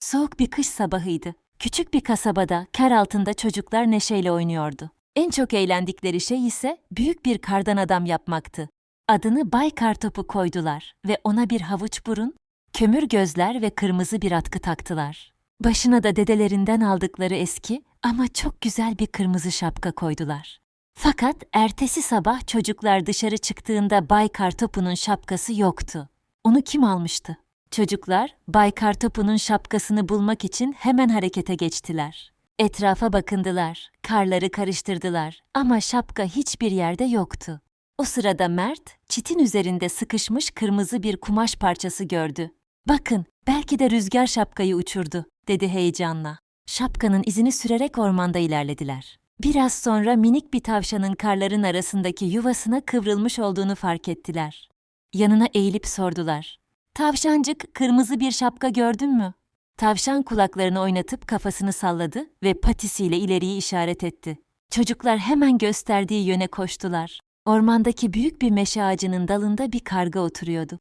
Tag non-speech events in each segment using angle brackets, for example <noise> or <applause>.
Soğuk bir kış sabahıydı. Küçük bir kasabada kar altında çocuklar neşeyle oynuyordu. En çok eğlendikleri şey ise büyük bir kardan adam yapmaktı. Adını Bay Kartopu koydular ve ona bir havuç burun, kömür gözler ve kırmızı bir atkı taktılar. Başına da dedelerinden aldıkları eski ama çok güzel bir kırmızı şapka koydular. Fakat ertesi sabah çocuklar dışarı çıktığında Bay Kartopu'nun şapkası yoktu. Onu kim almıştı? Çocuklar Bay Kartopu'nun şapkasını bulmak için hemen harekete geçtiler. Etrafa bakındılar, karları karıştırdılar ama şapka hiçbir yerde yoktu. O sırada Mert, çitin üzerinde sıkışmış kırmızı bir kumaş parçası gördü. Bakın, belki de rüzgar şapkayı uçurdu, dedi heyecanla. Şapkanın izini sürerek ormanda ilerlediler. Biraz sonra minik bir tavşanın karların arasındaki yuvasına kıvrılmış olduğunu fark ettiler. Yanına eğilip sordular. Tavşancık, kırmızı bir şapka gördün mü? Tavşan kulaklarını oynatıp kafasını salladı ve patisiyle ileriyi işaret etti. Çocuklar hemen gösterdiği yöne koştular. Ormandaki büyük bir meşe ağacının dalında bir karga oturuyordu.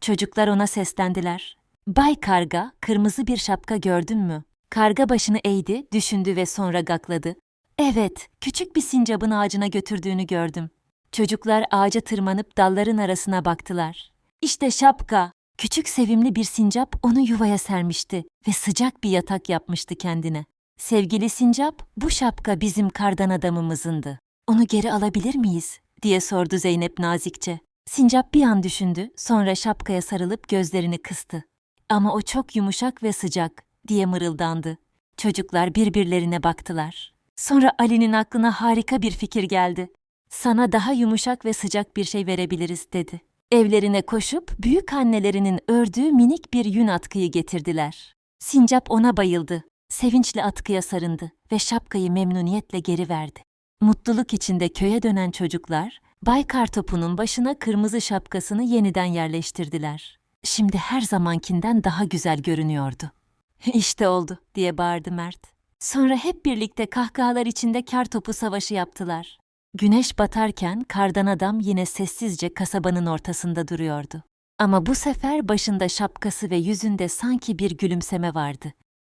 Çocuklar ona seslendiler. Bay Karga, kırmızı bir şapka gördün mü? Karga başını eğdi, düşündü ve sonra gakladı. Evet, küçük bir sincabın ağacına götürdüğünü gördüm. Çocuklar ağaca tırmanıp dalların arasına baktılar. İşte şapka. Küçük sevimli bir sincap onu yuvaya sermişti ve sıcak bir yatak yapmıştı kendine. Sevgili sincap, bu şapka bizim kardan adamımızındı. Onu geri alabilir miyiz? diye sordu Zeynep nazikçe. Sincap bir an düşündü, sonra şapkaya sarılıp gözlerini kıstı. Ama o çok yumuşak ve sıcak diye mırıldandı. Çocuklar birbirlerine baktılar. Sonra Ali'nin aklına harika bir fikir geldi. Sana daha yumuşak ve sıcak bir şey verebiliriz dedi. Evlerine koşup büyük annelerinin ördüğü minik bir yün atkıyı getirdiler. Sincap ona bayıldı. Sevinçle atkıya sarındı ve şapkayı memnuniyetle geri verdi. Mutluluk içinde köye dönen çocuklar, Bay Kartopu'nun başına kırmızı şapkasını yeniden yerleştirdiler. Şimdi her zamankinden daha güzel görünüyordu. <laughs> İşte oldu diye bağırdı Mert. Sonra hep birlikte kahkahalar içinde kar topu savaşı yaptılar. Güneş batarken kardan adam yine sessizce kasabanın ortasında duruyordu. Ama bu sefer başında şapkası ve yüzünde sanki bir gülümseme vardı.